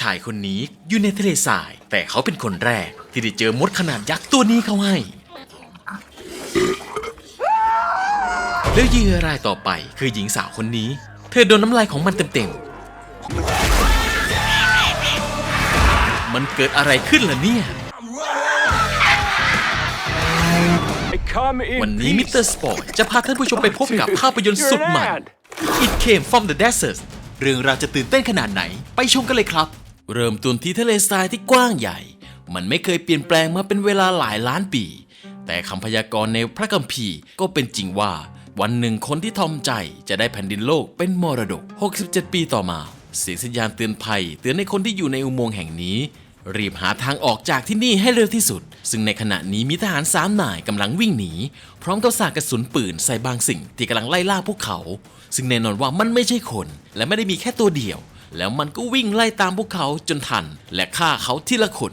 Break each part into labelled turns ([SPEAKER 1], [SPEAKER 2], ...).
[SPEAKER 1] ชายคนนี้อยู่ในทะเลทราย แต่เขาเป็นคนแรก ที่ได้เจอมดขนาดยักษ์ตัวนี้เข้าให้ แล้วเหยื่อรายต่อไปคือหญิงสาวคนนี้ เธอโดนน้ำลายของมันเต็มๆ มันเกิดอะไรขึ้นล่ะเนี่ย วันนี้มิสเตอร์สปอร์ตจะพาท่านผู้ชมไปพบกับภาพยนตร์สุดมัน It Came from the Desert เรื่องราวจะตื่นเต้นขนาดไหน ไปชมกันเลยครับ เริ่มต้นที่ทะเลทรายที่กว้างใหญ่ มันไม่เคยเปลี่ยนแปลงมาเป็นเวลาหลายล้านปี แต่คำพยากรณ์ในพระคัมภีร์ก็เป็นจริงว่า วันหนึ่งคนที่ทอมใจจะได้แผ่นดินโลกเป็นมรดก 67 ปีต่อมา เสียงสัญญาณเตือนภัย เตือนให้คนที่อยู่ในอุโมงค์แห่งนี้ รีบหาทางออกจากที่นี่ให้เร็วที่สุด ซึ่งในขณะนี้มีทหารสามนายกำลังวิ่งหนี พร้อมกับสาดกระสุนปืนใส่บางสิ่งที่กำลังไล่ล่าพวกเขา ซึ่งแน่นอนว่ามันไม่ใช่คน และไม่ได้มีแค่ตัวเดียว แล้วมันก็วิ่งไล่ตามพวกเขาจนทัน และฆ่าเขาทีละคน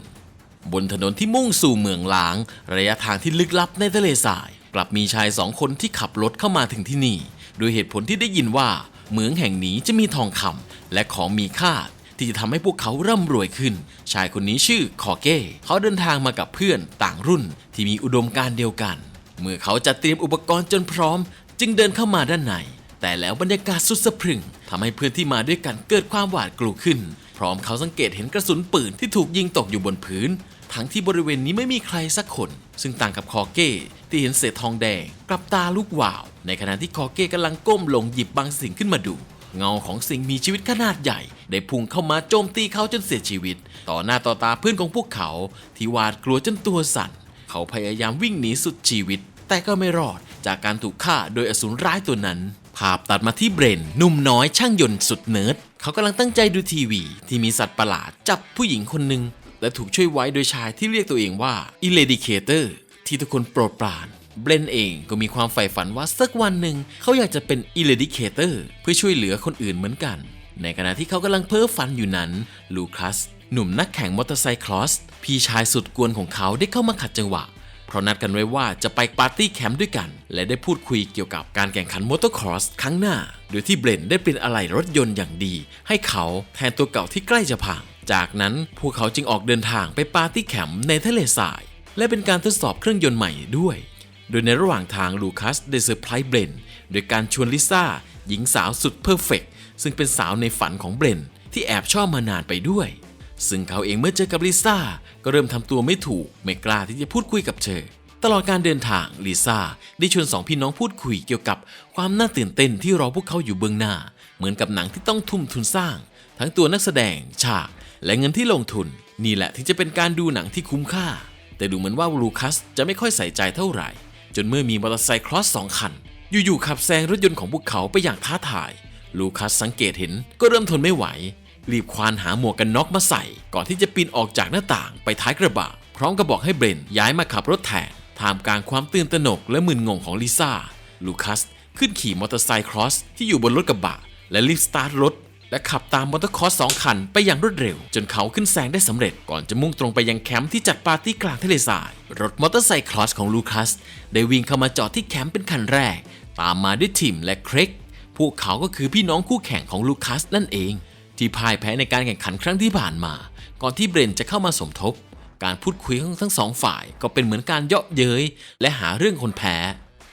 [SPEAKER 1] บนถนนที่มุ่งสู่เมืองล้าง ระยะทางที่ลึกลับในทะเลทราย กลับมีชายสองคนที่ขับรถเข้ามาถึงที่นี่ โดยเหตุผลที่ได้ยินว่าเหมืองแห่งนี้จะมีทองคำและของมีค่าที่จะทำให้พวกเขาร่ำรวยขึ้น ชายคนนี้ชื่อคอเก้เขาเดินทางมากับเพื่อนต่างรุ่นที่มีอุดมการเดียวกัน เมื่อเขาจัดเตรียมอุปกรณ์จนพร้อม จึงเดินเข้ามาด้านใน แต่แล้วบรรยากาศสุดสะพรึงทำให้เพื่อนที่มาด้วยกันเกิดความหวาดกลัวขึ้น พร้อมเขาสังเกตเห็นกระสุนปืนที่ถูกยิงตกอยู่บนพื้น ทั้งที่บริเวณนี้ไม่มีใครสักคน ซึ่งต่างกับคอเก้ที่เห็นเศษทองแดงกลับตาลุกวาว ในขณะที่คอเก้กำลังก้มลงหยิบบางสิ่งขึ้นมาดู เงาของสิ่งมีชีวิตขนาดใหญ่ ได้พุ่งเข้ามาโจมตีเขาจนเสียชีวิต ต่อหน้าต่อตาเพื่อนของพวกเขา ที่หวาดกลัวจนตัวสั่น เขาพยายามวิ่งหนีสุดชีวิต แต่ก็ไม่รอดจากการถูกฆ่าโดยอสูรร้ายตัวนั้น ภาพตัดมาที่เบรนหนุ่มน้อยช่างยนต์สุดเนิร์ดเขากำลังตั้งใจดูทีวี ที่มีสัตว์ประหลาดจับผู้หญิงคนหนึ่งและถูกช่วยไว้โดยชายที่เรียกตัวเองว่า Eradicator ที่ทุกคนโปรดปรานเบรนเองก็มีความใฝ่ฝันว่าสักวันหนึ่งเขาอยากจะเป็น Eradicator เพื่อช่วยเหลือคนอื่นเหมือนกัน ในขณะที่เขากำลังเพ้อฝันอยู่นั้นลูคัสหนุ่มนักแข่งมอเตอร์ไซค์คลอสพี่ชายสุดกวนของเขาได้เข้ามาขัดจังหวะ เพราะนัดกันไว้ว่าจะไปปาร์ตี้แคมป์ด้วยกัน และได้พูดคุยเกี่ยวกับการแข่งขันมอเตอร์ครอสครั้งหน้า โดยที่เบรนได้เป็นอะไหล่รถยนต์อย่างดี ให้เขาแทนตัวเก่าที่ใกล้จะพัง จากนั้นพวกเขาจึงออกเดินทางไปปาร์ตี้แคมป์ในทะเลทราย และเป็นการทดสอบเครื่องยนต์ใหม่ด้วย โดยในระหว่างทางลูคัสได้เซอร์ไพรส์เบรนโดยการชวนลิซ่าหญิงสาวสุดเพอร์เฟกซึ่งเป็นสาวในฝันของเบรนที่แอบชอบมานานไปด้วย ซึ่งเขาเองเมื่อเจอกับลิซ่าก็เริ่มทำตัวไม่ถูกไม่กล้าที่จะพูดคุยกับเธอ ตลอดการเดินทางลิซ่าได้ชวนสองพี่น้องพูดคุยเกี่ยวกับความน่าตื่นเต้นที่รอพวกเขาอยู่เบื้องหน้า เหมือนกับหนังที่ต้องทุ่มทุนสร้าง ทั้งตัวนักแสดงฉาก และเงินที่ลงทุน นี่แหละที่จะเป็นการดูหนังที่คุ้มค่า แต่ดูเหมือนว่าลูคัสจะไม่ค่อยใส่ใจเท่าไหร่ จนเมื่อมีมอเตอร์ไซค์ครอสสองคัน อยู่ๆขับแซงรถยนต์ของพวกเขาไปอย่างท้าทายลูคัสสังเกตเห็นก็เริ่มทนไม่ไหว รีบควานหาหมวกกันน็อกมาใส่ ก่อนที่จะปีนออกจากหน้าต่างไปท้ายกระบะ พร้อมกับบอกให้เบรนย้ายมาขับรถแทนท่ามกลางความตื่นตระหนกและมึนงงของลิซ่าลูคัสขึ้นขี่มอเตอร์ไซค์ครอสที่อยู่บนรถกระบะ และรีบสตาร์ทรถ และขับตามมอเตอร์คอร์สสองคันไปอย่างรวดเร็ว จนเขาขึ้นแซงได้สำเร็จก่อนจะมุ่งตรงไปยังแคมป์ที่จัดปาร์ตี้กลางทะเลทรายรถมอเตอร์ไซค์ครอสของลูคัสได้วิ่งเข้ามาจอดที่แคมป์เป็นคันแรก ตามมาด้วยทิมและเครกพวกเขาก็คือพี่น้องคู่แข่งของลูคัสนั่นเอง ที่พ่ายแพ้ในการแข่งขันครั้งที่ผ่านมา ก่อนที่เบรนจะเข้ามาสมทบ การพูดคุยของทั้งสองฝ่ายก็เป็นเหมือนการเยาะเย้ยและหาเรื่องคนแพ้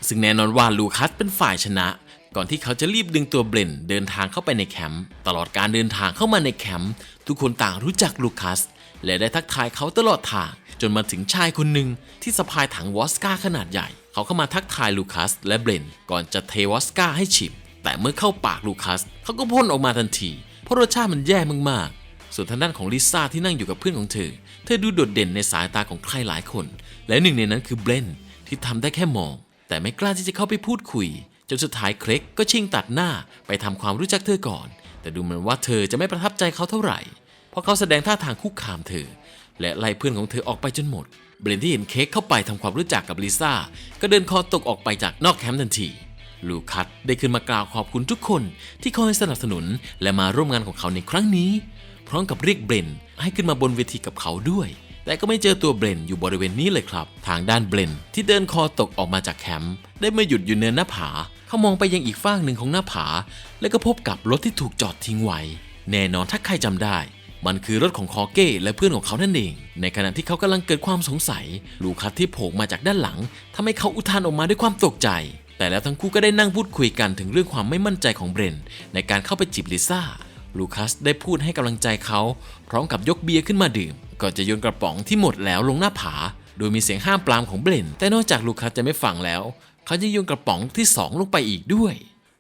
[SPEAKER 1] ซึ่งแน่นอนว่าลูคัสเป็นฝ่ายชนะ ก่อนที่เขาจะรีบดึงตัวเบรนเดินทางเข้าไปในแคมป์ตลอดการเดินทางเข้ามาในแคมป์ทุกคนต่างรู้จักลูคัส และได้ทักทายเขาตลอดทาง จนมาถึงชายคนหนึ่งที่สะพายถังวอสกาขนาดใหญ่ เขาเข้ามาทักทายลูคัสและเบรนก่อนจะเทวอสกาให้ชิมแต่เมื่อเข้าปากลูคัสเขาก็พ่นออกมาทันที เพราะรสชาติมันแย่มากๆ ส่วนทางด้านของลิซ่าที่นั่งอยู่กับเพื่อนของเธอ เธอดูโดดเด่นในสายตาของใครหลายคน และหนึ่งในนั้นคือเบรนที่ทำได้แค่มอง แต่ไม่กล้าที่จะเข้าไปพูดคุย จนสุดท้ายเครกก็ชิงตัดหน้าไปทำความรู้จักเธอก่อน แต่ดูเหมือนว่าเธอจะไม่ประทับใจเขาเท่าไหร่ เพราะเขาแสดงท่าทางคุกคามเธอ และไล่เพื่อนของเธอออกไปจนหมด เบรนที่เห็นเค้กเข้าไปทำความรู้จักกับลิซ่าก็เดินคอตกออกไปจากนอกแคมป์ทันที ลูคัสได้ขึ้นมากล่าวขอบคุณทุกคนที่คอยสนับสนุนและมาร่วมงานของเขาในครั้งนี้ พร้อมกับเรียกเบรนให้ขึ้นมาบนเวทีกับเขาด้วย แต่ก็ไม่เจอตัวเบรนอยู่บริเวณนี้เลยครับ ทางด้านเบรนที่เดินคอตกออกมาจากแคมป์ได้มาหยุดอยู่เนินหน้าผา เขามองไปยังอีกฝั่งหนึ่งของหน้าผา แล้วก็พบกับรถที่ถูกจอดทิ้งไว้ แน่นอนถ้าใครจำได้มันคือรถของคอเก้และเพื่อนของเขานั่นเอง ในขณะที่เขากำลังเกิดความสงสัย ลูคัสที่โผล่มาจากด้านหลังทำให้เขาอุทานออกมาด้วยความตกใจ แต่แล้วทั้งคู่ก็ได้นั่งพูดคุยกันถึงเรื่องความไม่มั่นใจของเบรนในการเข้าไปจีบลิซ่า ลูคัสได้พูดให้กำลังใจเขา พร้อมกับยกเบียร์ขึ้นมาดื่ม ก่อนจะโยนกระป๋องที่หมดแล้วลงหน้าผา โดยมีเสียงห้ามปรามของเบรนแต่นอกจากลูคัสจะไม่ฟังแล้ว เขาจะโยนกระป๋องที่สองลงไปอีกด้วย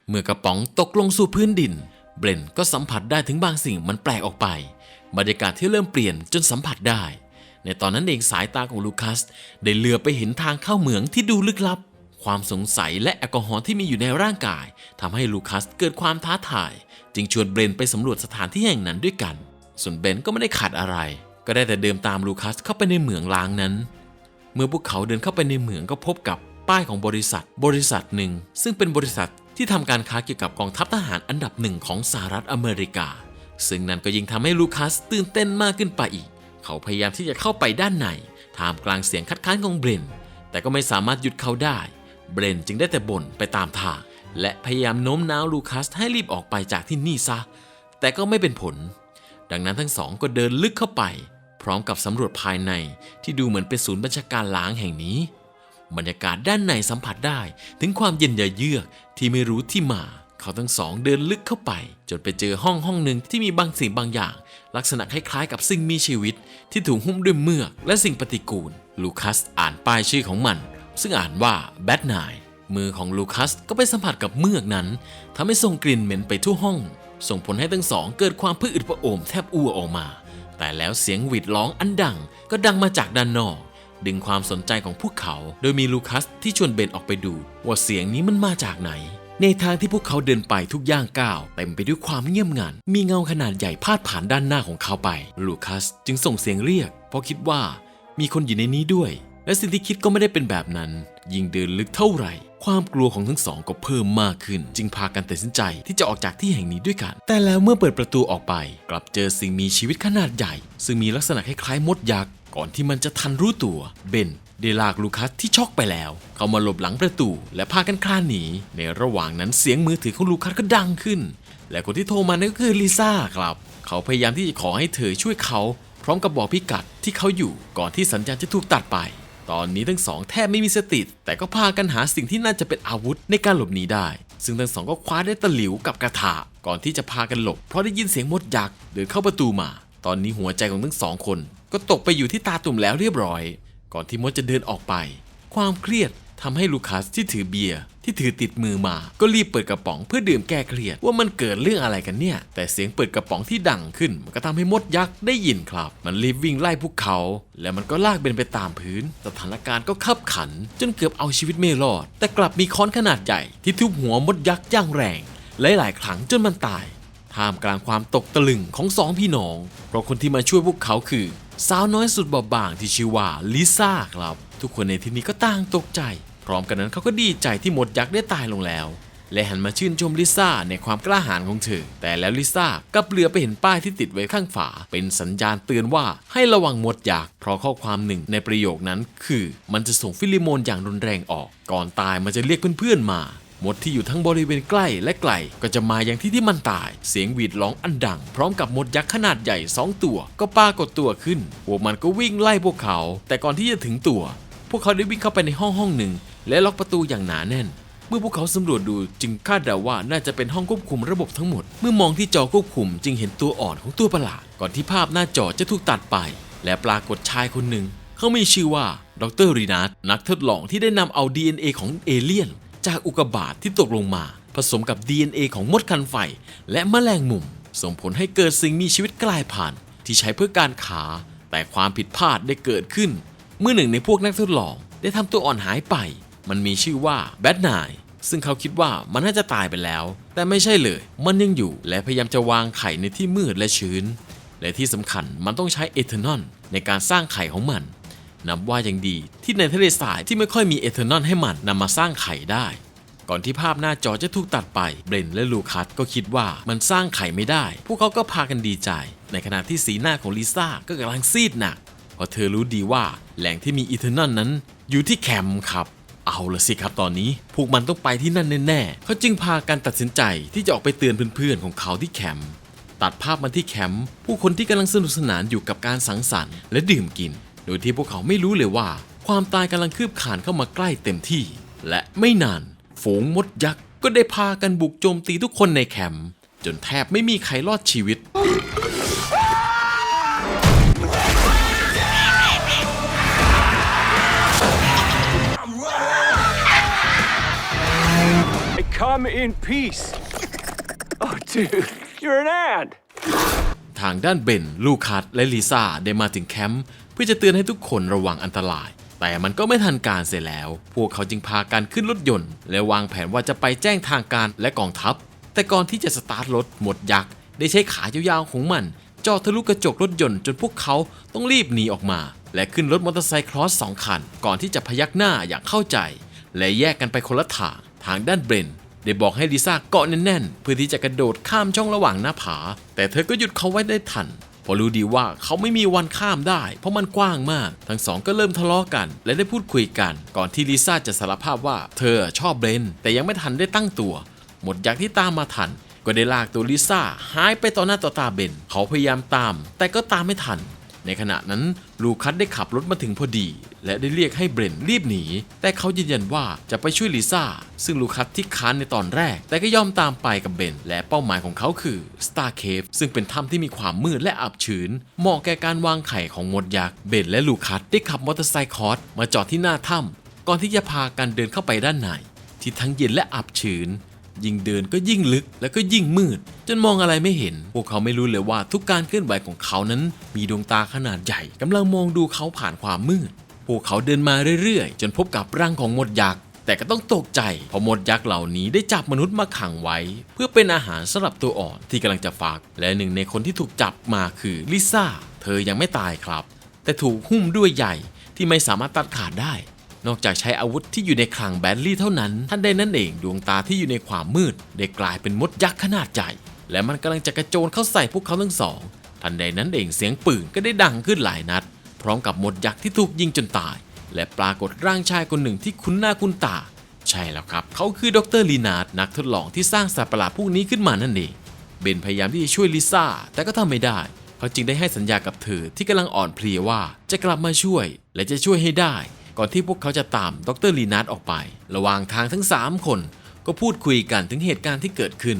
[SPEAKER 1] เมื่อกระป๋องตกลงสู่พื้นดิน เบรนก็สัมผัสได้ถึงบางสิ่งมันแปลกออกไป บรรยากาศที่เริ่มเปลี่ยนจนสัมผัสได้ ในตอนนั้นเองสายตาของลูคัสได้เลือไปเห็นทางเข้าเหมืองที่ดูลึกลับ ความสงสัยและแอลกอฮอล์ที่มีอยู่ในร่างกายทำให้ลูคัสเกิดความท้าทาย จึงชวนเบรนไปสำรวจสถานที่แห่งนั้นด้วยกัน ส่วนเบนก็ไม่ได้ขาดอะไร ก็ได้แต่เดินตามลูคัสเข้าไปในเหมืองล้างนั้น เมื่อพวกเขาเดินเข้าไปในเหมืองก็พบกับป้ายของบริษัท บริษัทหนึ่ง ซึ่งเป็นบริษัทที่ทำการค้าเกี่ยวกับกองทัพทหารอันดับหนึ่งของสหรัฐอเมริกา ซึ่งนั่นก็ยิ่งทำให้ลูคัสตื่นเต้นมากขึ้นไปอีก เขาพยายามที่จะเข้าไปด้านในท่ามกลางเสียงคัดค้านของเบรนแต่ก็ไม่สามารถหยุดเขาได้ เบรนจึงได้แต่บ่นไปตามทาง และพยายามโน้มน้าวลูคัสให้รีบออกไปจากที่นี่ซะ แต่ก็ไม่เป็นผล ดังนั้นทั้งสองก็เดินลึกเข้าไป พร้อมกับสำรวจภายในที่ดูเหมือนเป็นศูนย์บัญชาการล้างแห่งนี้ บรรยากาศด้านในสัมผัสได้ถึงความเย็นเยือกที่ไม่รู้ที่มาเขาทั้งสองเดินลึกเข้าไป จนไปเจอห้องห้องหนึ่งที่มีบางสิ่งบางอย่าง ลักษณะคล้ายๆกับสิ่งมีชีวิต ที่ถูกหุ้มด้วยเมือกและสิ่งปฏิกูล ลูคัสอ่านป้ายชื่อของมัน ซึ่งอ่านว่าแบทไนมือของลูคัสก็ไปสัมผัสกับเมือกนั้นทำให้ส่งกลิ่นเหม็นไปทั่วห้อง ส่งผลให้ทั้งสองเกิดความพือึดผะโอมแทบอ้วออกมา แต่แล้วเสียงหวีดร้องอันดังก็ดังมาจากด้านนอก ดึงความสนใจของพวกเขา โดยมีลูคัสที่ชวนเบนออกไปดู ว่าเสียงนี้มันมาจากไหน ในทางที่พวกเขาเดินไปทุกย่างก้าวเต็มไปด้วยความเงียบงัน มีเงาขนาดใหญ่พาดผ่านด้านหน้าของเขาไป ลูคัสจึงส่งเสียงเรียก เพราะคิดว่ามีคนอยู่ในนี้ด้วย และสิ่งที่คิดก็ไม่ได้เป็นแบบนั้น ยิ่งเดินลึกเท่าไหร่ ความกลัวของทั้งสองก็เพิ่มมากขึ้น จึงพากันตัดสินใจที่จะออกจากที่แห่งนี้ด้วยกัน แต่แล้วเมื่อเปิดประตูออกไป กลับเจอสิ่งมีชีวิตขนาดใหญ่ ซึ่งมีลักษณะคล้ายๆมดยักษ์ก่อนที่มันจะทันรู้ตัวเบนได้ลากลูคัสที่ช็อกไปแล้ว เขามาหลบหลังประตู และพากันคลานหนี ในระหว่างนั้นเสียงมือถือของลูคัสก็ดังขึ้น และคนที่โทรมานั่นก็คือลิซ่าครับ เขาพยายามที่จะขอให้เธอช่วยเขา พร้อมกับบอกพิกัดที่เขาอยู่ก่อนที่สัญญาณจะถูกตัดไป ตอนนี้ทั้งสองแทบไม่มีสติ แต่ก็พากันหาสิ่งที่น่าจะเป็นอาวุธในการหลบหนีได้ ซึ่งทั้งสองก็คว้าได้ตะหลิวกับกระถาก่อนที่จะพากันหลบ เพราะได้ยินเสียงมดยักษ์เดินเข้าประตูมา ตอนนี้หัวใจของทั้งสองคน ก็ตกไปอยู่ที่ตาตุ่มแล้วเรียบร้อย ก่อนที่มดจะเดินออกไป ความเครียด ทำให้ลูคัสที่ถือเบียร์ที่ถือติดมือมา ก็รีบเปิดกระป๋องเพื่อดื่มแก้เครียดว่ามันเกิดเรื่องอะไรกันเนี่ย แต่เสียงเปิดกระป๋องที่ดังขึ้น มันก็ทำให้มดยักษ์ได้ยินครับ มันรีบวิ่งไล่พวกเขา และมันก็ลากเบนไปตามพื้น สถานการณ์ก็ขับขัน จนเกือบเอาชีวิตไม่รอด แต่กลับมีค้อนขนาดใหญ่ที่ทุบหัวมดยักษ์อย่างแรงหลายๆ ครั้งจนมันตายท่ามกลางความตกตะลึงของสองพี่น้อง เพราะคนที่มาช่วยพวกเขาคือ สาวน้อยสุดบอบบางที่ชื่อว่าลิซ่าครับ ทุกคนในที่นี้ก็ต่างตกใจ พร้อมกันนั้นเขาก็ดีใจที่มดยักษ์ได้ตายลงแล้ว และหันมาชื่นชมลิซ่าในความกล้าหาญของเธอ แต่แล้วลิซ่ากับเหลือไปเห็นป้ายที่ติดไว้ข้างฝา เป็นสัญญาณเตือนว่าให้ระวังมดยักษ์เพราะข้อความหนึ่งในประโยคนั้นคือ มันจะส่งฟิลิโมนอย่างรุนแรงออก ก่อนตายมันจะเรียกเพื่อนๆมามดที่อยู่ทั้งบริเวณใกล้และไกลก็จะมาอย่างที่ที่มันตาย เสียงหวีดร้องอันดัง พร้อมกับมดยักษ์ขนาดใหญ่สองตัว ก็ปรากฏตัวขึ้นพวกมันก็วิ่งไล่พวกเขา แต่ก่อนที่จะถึงตัว พวกเขาได้วิ่งเข้าไปในห้องห้องหนึ่ง และล็อกประตูอย่างหนาแน่น เมื่อพวกเขาสำรวจดูจึงคาดเดาว่าน่าจะเป็นห้องควบคุมระบบทั้งหมด เมื่อมองที่จอควบคุมจึงเห็นตัวอ่อนของตัวประหลาด ก่อนที่ภาพหน้าจอจะถูกตัดไป และปรากฏชายคนหนึ่ง เขามีชื่อว่าดรรีนัทนักทดลองที่ได้นำเอา DNA ของเอเลี่ยน จากอุกกาบาตที่ตกลงมา ผสมกับ DNA ของมดคันไฟ และแมลงมุม ส่งผลให้เกิดสิ่งมีชีวิตกลายพันธุ์ที่ใช้เพื่อการขาแต่ความผิดพลาดได้เกิดขึ้น เมื่อหนึ่งในพวกนักทดลองได้ทำตัวอ่อนหายไป มันมีชื่อว่าแบทไนซึ่งเขาคิดว่ามันน่าจะตายไปแล้ว แต่ไม่ใช่เลย มันยังอยู่และพยายามจะวางไข่ในที่มืดและชื้น และที่สำคัญมันต้องใช้เอทานอลในการสร้างไข่ของมัน นับว่ายังดีที่ในทะเลทรายที่ไม่ค่อยมีเอทานอลให้มันนำมาสร้างไข่ได้ ก่อนที่ภาพหน้าจอจะถูกตัดไป เบรนและลูคัสก็คิดว่ามันสร้างไข่ไม่ได้ พวกเขาก็พากันดีใจ ในขณะที่สีหน้าของลิซ่าก็กำลังซีดหนัก เพราะเธอรู้ดีว่าแหล่งที่มีอีเทอร์นอลนั้น อยู่ที่แคมป์ครับ เอาละสิครับตอนนี้พวกมันต้องไปที่นั่นแน่ๆเขาจึงพากันตัดสินใจที่จะออกไปเตือนเพื่อนๆของเขาที่แคมป์ตัดภาพมาที่แคมป์ผู้คนที่กำลังสนุกสนานอยู่กับการสังสรรค์และดื่มกิน โดยที่พวกเขาไม่รู้เลยว่า ความตายกำลังคืบคลานเข้ามาใกล้เต็มที่ และไม่นานฝูงมดยักษ์ก็ได้พากันบุกโจมตีทุกคนในแคมป์จนแทบไม่มีใครรอดชีวิต
[SPEAKER 2] come in peace. Oh, dude, you're an ant.
[SPEAKER 1] ทางด้านเบน ลูคัสและลิซ่าได้มาถึงแคมป์เพื่อจะเตือนให้ทุกคนระวังอันตราย แต่มันก็ไม่ทันการเสียแล้ว พวกเขาจึงพากันขึ้นรถยนต์ และวางแผนว่าจะไปแจ้งทางการและกองทัพ แต่ก่อนที่จะสตาร์ทรถหมดยักษ์ ได้ใช้ขายาวๆของมันจาะทะลุกระจกรถยนต์จนพวกเขาต้องรีบหนีออกมา และขึ้นรถมอเตอร์ไซค์ครอสสองคัน ก่อนที่จะพยักหน้าอย่างเข้าใจ และแยกกันไปคนละทางทางด้านเบรน ได้บอกให้ลิซ่าเกาะแน่นๆ เพื่อที่จะกระโดดข้ามช่องระหว่างหน้าผา แต่เธอก็หยุดเขาไว้ได้ทันเพราะรู้ดีว่าเขาไม่มีวันข้ามได้ เพราะมันกว้างมาก ทั้งสองก็เริ่มทะเลาะกัน และได้พูดคุยกัน ก่อนที่ลิซ่าจะสารภาพว่าเธอชอบเบรนแต่ยังไม่ทันได้ตั้งตัว หมดอยักที่ตามมาทัน ก็ได้ลากตัวลิซ่าหายไปต่อหน้าต่อตาเบน เขาพยายามตาม แต่ก็ตามไม่ทัน ในขณะนั้นลูคัสได้ขับรถมาถึงพอดี และได้เรียกให้เบรนรีบหนี แต่เขายืนยันว่าจะไปช่วยลิซ่า ซึ่งลูคัสที่ค้านในตอนแรก แต่ก็ยอมตามไปกับเบนและเป้าหมายของเขาคือ Star Cave ซึ่งเป็นถ้ำที่มีความมืดและอับชื้น เหมาะแก่การวางไข่ของมดยักษ์เบนและลูคัสได้ขับมอเตอร์ไซค์คอร์สมาจอดที่หน้าถ้ำก่อนที่จะพากันเดินเข้าไปด้านในที่ทั้งเย็นและอับชื้น ยิ่งเดินก็ยิ่งลึกแล้วก็ยิ่งมืด จนมองอะไรไม่เห็น พวกเขาไม่รู้เลยว่าทุกการเคลื่อนไหวของเขานั้น มีดวงตาขนาดใหญ่กำลังมองดูเขาผ่านความมืด พวกเขาเดินมาเรื่อยๆ จนพบกับร่างของมดยักษ์แต่ก็ต้องตกใจเพราะมดยักษ์เหล่านี้ได้จับมนุษย์มาขังไว้ เพื่อเป็นอาหารสำหรับตัวอ่อนที่กำลังจะฟัก และหนึ่งในคนที่ถูกจับมาคือลิซ่าเธอยังไม่ตายครับ แต่ถูกหุ้มด้วยใหญ่ที่ไม่สามารถตัดขาดได้ นอกจากใช้อาวุธที่อยู่ในคลังแบดลี่เท่านั้น ท่านใดนั่นเองดวงตาที่อยู่ในความมืด ได้กลายเป็นมดยักษ์ขนาดใหญ่และมันกำลังจะกระโจนเข้าใส่พวกเขาทั้งสอง ทันใดนั้นเองเสียงปืนก็ได้ดังขึ้นหลายนัด พร้อมกับมดยักษ์ที่ถูกยิงจนตาย และปรากฏร่างชายคนหนึ่งที่คุ้นหน้าคุ้นตา ใช่แล้วครับ เขาคือดรลีนาร์ดนักทดลองที่สร้างสัตว์ประหลาดพวกนี้ขึ้นมานั่นเอง เบนพยายามที่จะช่วยลิซ่า แต่ก็ทำไม่ได้ เขาจึงได้ให้สัญญากับเธอที่กำลังอ่อนเพลียว่าจะกลับมาช่วย และจะช่วยให้ได้ ก่อนที่พวกเขาจะตามดรลีนาร์ออกไป ระหว่างทางทั้ง 3 คน ก็พูดคุยกันถึงเหตุการณ์ที่เกิดขึ้น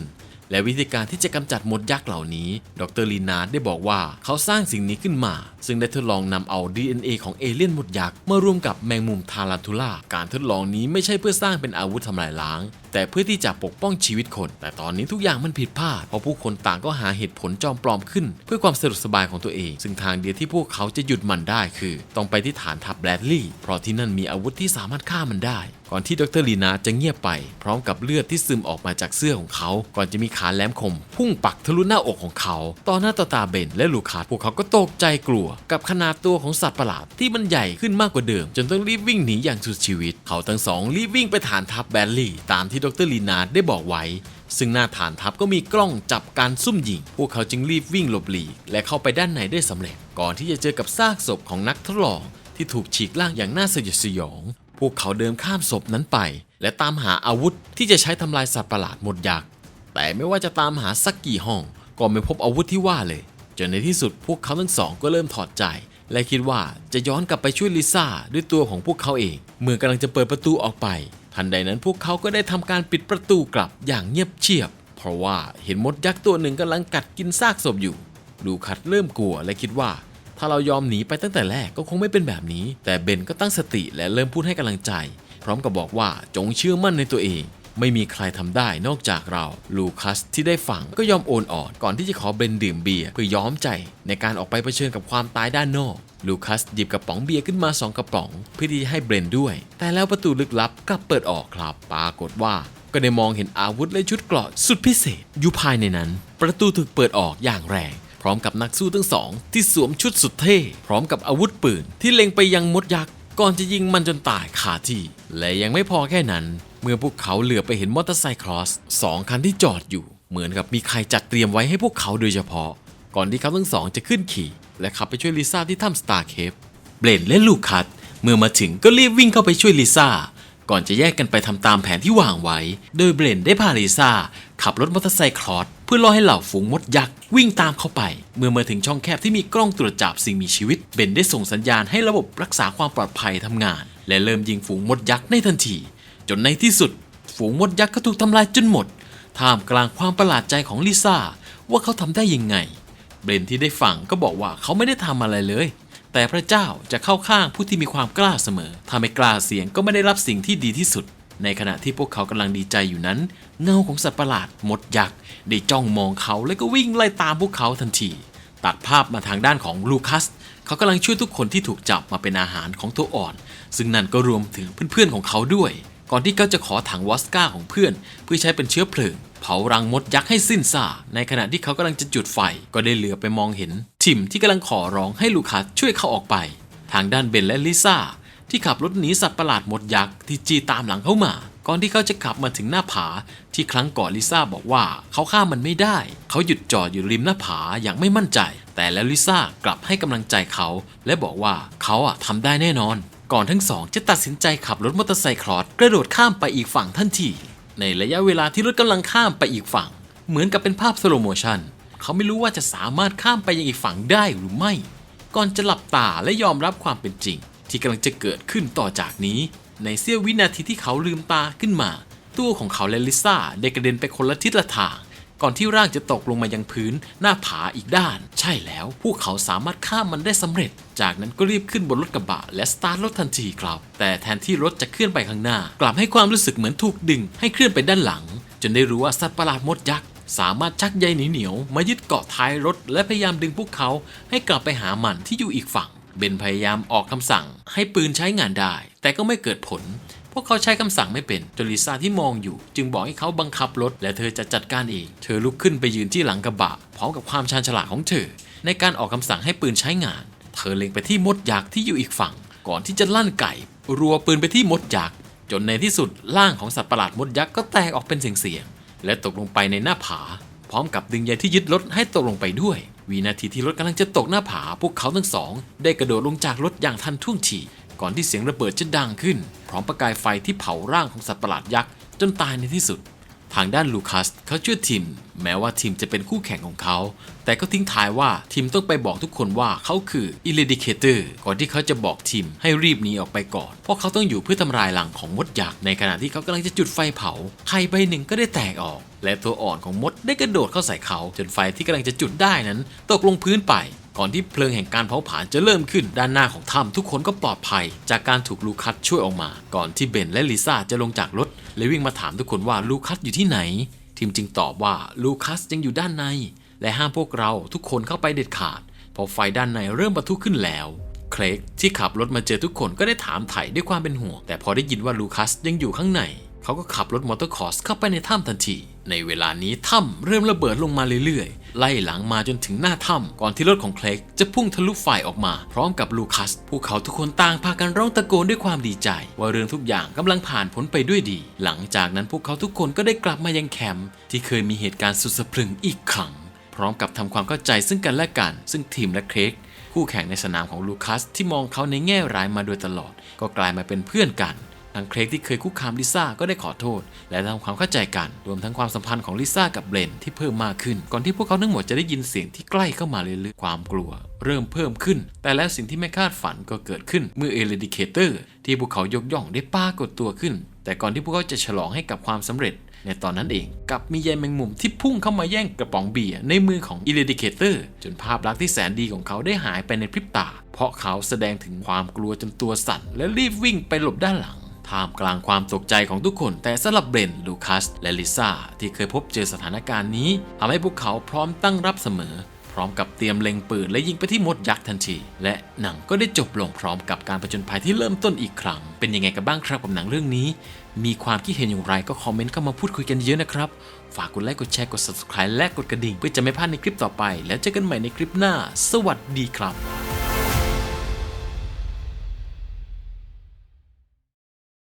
[SPEAKER 1] และวิธีการที่จะกำจัดมดยักษ์เหล่านี้ ดรลีนาร์ดได้บอกว่าเขาสร้างสิ่งนี้ขึ้นมา ซึ่งได้ทดลองนำเอา DNA ของเอเลี่ยนมดยักษ์มารวมกับแมงมุมทารันทูล่า การทดลองนี้ไม่ใช่เพื่อสร้างเป็นอาวุธทำลายล้าง แต่เพื่อที่จะปกป้องชีวิตคน แต่ตอนนี้ทุกอย่างมันผิดพลาดเพราะผู้คนต่างก็หาเหตุผลจอมปลอมขึ้น เพื่อความสะดวกสบายของตัวเอง ซึ่งทางเดียวที่พวกเขาจะหยุดมันได้คือ ต้องไปที่ฐานทัพแบรดลีย์เพราะที่นั่นมีอาวุธที่สามารถฆ่ามันได้ ก่อนที่ดรลีนาจะเงียบไป พร้อมกับเลือดที่ซึมออกมาจากเสื้อของเขา ก่อนจะมีขาแหลมคม พุ่งปักทะลุหน้าอกของเขาต่อหน้าต่อตาเบนและลูคัสพวกเขาก็ตกใจกลัว กับขนาดตัวของสัตว์ประหลาดที่มันใหญ่ขึ้นมากกว่าเดิม จนต้องรีบวิ่งหนีอย่างสุดชีวิต เขาทั้งสองรีบวิ่งไปฐานทัพแบรดลีย์ตามที่ดดรลีนาได้บอกไว้ ซึ่งหน้าฐานทัพก็มีกล้องจับการซุ่มยิง พวกเขาจึงรีบวิ่งหลบหลีก และเข้าไปด้านในได้สำเร็จ ก่อนที่จะเจอกับซากศพของนักทดลอง ที่ถูกฉีกล่างอย่างน่าสยดสยอง พวกเขาเดินข้ามศพนั้นไป และตามหาอาวุธที่จะใช้ทำลายสัตว์ประหลาดหมดยักแต่ไม่ว่าจะตามหาสักกี่ห้อง ก็ไม่พบอาวุธที่ว่าเลย จนในที่สุดพวกเขาทั้งสองก็เริ่มถอดใจและคิดว่าจะย้อนกลับไปช่วยลิซ่าด้วยตัวของพวกเขาเอง เมื่อกำลังจะเปิดประตูออกไป ทันใดนั้นพวกเขาก็ได้ทำการปิดประตูกลับอย่างเงียบเชียบ เพราะว่าเห็นมดยักษ์ตัวหนึ่งกำลังกัดกินซากศพอยู่ ลูคัดเริ่มกลัวและคิดว่า ถ้าเรายอมหนีไปตั้งแต่แรกก็คงไม่เป็นแบบนี้ แต่เบนก็ตั้งสติและเริ่มพูดให้กำลังใจ พร้อมกับบอกว่าจงเชื่อมั่นในตัวเอง ไม่มีใครทำได้นอกจากเรา ลูคัสที่ได้ฟังก็ยอมโอนอ่อนก่อนที่จะขอเบนดื่มเบียร์เพื่อย้อมใจ ในการออกไปเผชิญกับความตายด้านนอกลูคัสหยิบกระป๋องเบียร์ขึ้นมาสองกระป๋องเพื่อที่จะให้เบรนด้วย แต่แล้วประตูลึกลับกลับเปิดออกครับ ปรากฏว่า ก็ได้มองเห็นอาวุธและชุดเกราะสุดพิเศษ อยู่ภายในนั้น ประตูถูกเปิดออกอย่างแรง พร้อมกับนักสู้ทั้งสอง ที่สวมชุดสุดเท่ พร้อมกับอาวุธปืนที่เล็งไปยังมดยักษ์ก่อนจะยิงมันจนตายคาที่ และยังไม่พอแค่นั้น เมื่อพวกเขาเหลือไปเห็นมอเตอร์ไซค์ครอสสองคันที่จอดอยู่ เหมือนกับมีใครจัดเตรียมไว้ให้พวกเขาโดยเฉพาะ ก่อนที่เขาทั้งสองจะขึ้นขี่และขับไปช่วยลิซ่าที่ถ้ำสตาร์เคฟเบรนและลูคัสเมื่อมาถึงก็รีบวิ่งเข้าไปช่วยลิซ่าก่อนจะแยกกันไปทำตามแผนที่วางไว้ โดยเบรนได้พาลิซ่าขับรถมอเตอร์ไซค์ครอสเพื่อล่อให้เหล่าฝูงมดยักษ์วิ่งตามเข้าไป เมื่อมาถึงช่องแคบที่มีกล้องตรวจจับสิ่งมีชีวิต เบนได้ส่งสัญญาณให้ระบบรักษาความปลอดภัยทำงาน และเริ่มยิงฝูงมดยักษ์ในทันที จนในที่สุด ฝูงมดยักษ์ก็ถูกทำลายจนหมด ท่ามกลางความประหลาดใจของลิซ่าว่าเขาทำได้ยังไง เบรนที่ได้ฟังก็บอกว่าเขาไม่ได้ทำอะไรเลย แต่พระเจ้าจะเข้าข้างผู้ที่มีความกล้าเสมอ ถ้าไม่กล้าเสียงก็ไม่ได้รับสิ่งที่ดีที่สุด ในขณะที่พวกเขากำลังดีใจอยู่นั้น เงาของสัตว์ประหลาดมดยักษ์ได้จ้องมองเขาและก็วิ่งไล่ตามพวกเขาทันที ตัดภาพมาทางด้านของลูคัสเขากำลังช่วยทุกคนที่ถูกจับมาเป็นอาหารของตัวอ่อน ซึ่งนั่นก็รวมถึงเพื่อนๆของเขาด้วย ก่อนที่เขาจะขอถังวอสก้าของเพื่อน เพื่อใช้เป็นเชื้อเพลิง เผารังมดยักษ์ให้สิ้นซากในขณะที่เขากำลังจะจุดไฟก็ได้เหลือไปมองเห็นทิมที่กำลังขอร้องให้ลูคัสช่วยเขาออกไป ทางด้านเบนและลิซ่าที่ขับรถหนีสัตว์ประหลาดมดยักษ์ที่จีตามหลังเข้ามา ก่อนที่เขาจะขับมาถึงหน้าผา ที่ครั้งก่อนลิซ่าบอกว่าเขาข้ามันไม่ได้ เขาหยุดจอดอยู่ริมหน้าผาอย่างไม่มั่นใจ แต่แล้วลิซ่ากลับให้กำลังใจเขา และบอกว่าเขาอะทำได้แน่นอน ก่อนทั้งสองจะตัดสินใจขับรถมอเตอร์ไซค์ครอสกระโดดข้ามไปอีกฝั่งทันทีในระยะเวลาที่รถกำลังข้ามไปอีกฝั่ง เหมือนกับเป็นภาพสโลโมชันเขาไม่รู้ว่าจะสามารถข้ามไปยังอีกฝั่งได้หรือไม่ ก่อนจะหลับตาและยอมรับความเป็นจริง ที่กำลังจะเกิดขึ้นต่อจากนี้ ในเสี้ยววินาทีที่เขาลืมตาขึ้นมา ตัวของเขาและลิซ่าได้กระเด็นไปคนละทิศละทาง ก่อนที่ร่างจะตกลงมายังพื้นหน้าผาอีกด้าน ใช่แล้ว พวกเขาสามารถข้ามมันได้สำเร็จ จากนั้นก็รีบขึ้นบนรถกระบะและสตาร์ทรถทันทีครับ แต่แทนที่รถจะเคลื่อนไปข้างหน้า กลับให้ความรู้สึกเหมือนถูกดึง ให้เคลื่อนไปด้านหลัง จนได้รู้ว่าสัตว์ประหลาดมดยักษ์สามารถชักใยเหนียวมายึดเกาะท้ายรถ และพยายามดึงพวกเขาให้กลับไปหามันที่อยู่อีกฝั่งเบนพยายามออกคำสั่งให้ปืนใช้งานได้ แต่ก็ไม่เกิดผล วกเขาใช้คำสั่งไม่เป็นจนลิซ่าที่มองอยู่ จึงบอกให้เขาบังคับรถและเธอจะจัดการเอง เธอลุกขึ้นไปยืนที่หลังกระบะพร้อมกับความชาญฉลาดของเธอ ในการออกคำสั่งให้ปืนใช้งาน เธอเล็งไปที่มดยักษ์ที่อยู่อีกฝั่ง ก่อนที่จะลั่นไก่ รัวปืนไปที่มดยักษ์จนในที่สุดร่างของสัตว์ประหลาดมดยักษ์ก็แตกออกเป็นเสียงๆและตกลงไปในหน้าผา พร้อมกับดึงใยที่ยึดรถให้ตกลงไปด้วยวินาทีที่รถกำลังจะตกหน้าผา พวกเขาทั้งสอง ได้กระโดดลงจากรถอย่างทันท่วงที ก่อนที่เสียงระเบิดจะดังขึ้น พร้อมประกายไฟที่เผาร่างของสัตว์ประหลาดยักษ์จนตายในที่สุด ทางด้านลูคัสเขาช่วยทีมแม้ว่าทีมจะเป็นคู่แข่งของเขา แต่ก็ทิ้งท้ายว่าทีมต้องไปบอกทุกคนว่าเขาคือ Eradicator ก่อนที่เขาจะบอกทีมให้รีบหนีออกไปก่อน เพราะเขาต้องอยู่เพื่อทำลายหลังของมดยักษ์ในขณะที่เขากำลังจะจุดไฟเผาไข่ใบหนึ่งก็ได้แตกออก และตัวอ่อนของมดได้กระโดดเข้าใส่เขา จนไฟที่กำลังจะจุดได้นั้น ตกลงพื้นไป ก่อนที่เพลิงแห่งการเผาผลาญจะเริ่มขึ้นด้านหน้าของถ้ำทุกคนก็ปลอดภัย จากการถูกลูคัสช่วยออกมา ก่อนที่เบนและลิซ่าจะลงจากรถและวิ่งมาถามทุกคนว่าลูคัสอยู่ที่ไหน ทีมจึงตอบว่าลูคัสยังอยู่ด้านใน และห้ามพวกเราทุกคนเข้าไปเด็ดขาดเพราะไฟด้านในเริ่มปะทุขึ้นแล้วเคลกที่ขับรถมาเจอทุกคนก็ได้ถามไถ่ด้วยความเป็นห่วงแต่พอได้ยินว่าลูคัสยังอยู่ข้างใน เขาก็ขับรถมอเตอร์คอร์สเข้าไปในถ้ำทันที ในเวลานี้ถ้ำเริ่มระเบิดลงมาเรื่อยๆ ไล่หลังมาจนถึงหน้าถ้ำก่อนที่รถของเคลกจะพุ่งทะลุไฟออกมา พร้อมกับลูคัส พวกเขาทุกคนต่างพากันร้องตะโกนด้วยความดีใจ ว่าเรื่องทุกอย่างกำลังผ่านพ้นไปด้วยดี หลังจากนั้นพวกเขาทุกคนก็ได้กลับมายังแคมป์ที่เคยมีเหตุการณ์สุดสะพรึงอีกครั้งพร้อมกับทำความเข้าใจซึ่งกันและกัน ซึ่งทีมและเครกคู่แข่งในสนามของลูคัสที่มองเขาในแง่ร้ายมาโดยตลอด ก็กลายมาเป็นเพื่อนกัน ทางเครกที่เคยคุกคามลิซ่าก็ได้ขอโทษ และทำความเข้าใจกันรวมทั้งความสัมพันธ์ของลิซ่ากับเบรนที่เพิ่มมากขึ้น ก่อนที่พวกเขาทั้งหมดจะได้ยินเสียงที่ใกล้เข้ามาเรื่อยๆความกลัว เริ่มเพิ่มขึ้น แต่แล้วสิ่งที่ไม่คาดฝันก็เกิดขึ้นเมื่อเอเลดิเคเตอร์ที่พวกเขายกย่องได้ปรากฏตัวขึ้น แต่ก่อนที่พวกเขาจะฉลองให้กับความสำเร็จในตอนนั้นเองกลับมีใยแมงมุมที่พุ่งเข้ามาแย่งกระป๋องเบียร์ในมือของ Eradicator จนภาพลักษณ์ที่แสนดีของเขาได้หายไปในพริบตา เพราะเขาแสดงถึงความกลัวจนตัวสั่นและรีบวิ่งไปหลบด้านหลัง ท่ามกลางความตกใจของทุกคนแต่สำหรับเบรนลูคัส และลิซ่าที่เคยพบเจอสถานการณ์นี้ทำให้พวกเขาพร้อมตั้งรับเสมอ พร้อมกับเตรียมเล็งปืนและยิงไปที่มดยักษ์ทันที และหนังก็ได้จบลงพร้อมกับการผจญภัยที่เริ่มต้นอีกครั้ง เป็นยังไงกันบ้างครับกับหนังเรื่องนี้ มีความคิดเห็นอย่างไรก็คอมเมนต์เข้ามาพูดคุยกันเยอะนะครับ ฝากกดไลค์กดแชร์กด subscribe และกดกระดิ่งเพื่อจะไม่พลาดในคลิปต่อไป แล้วเจอกันใหม่ในคลิปหน้า สวัสดีครับ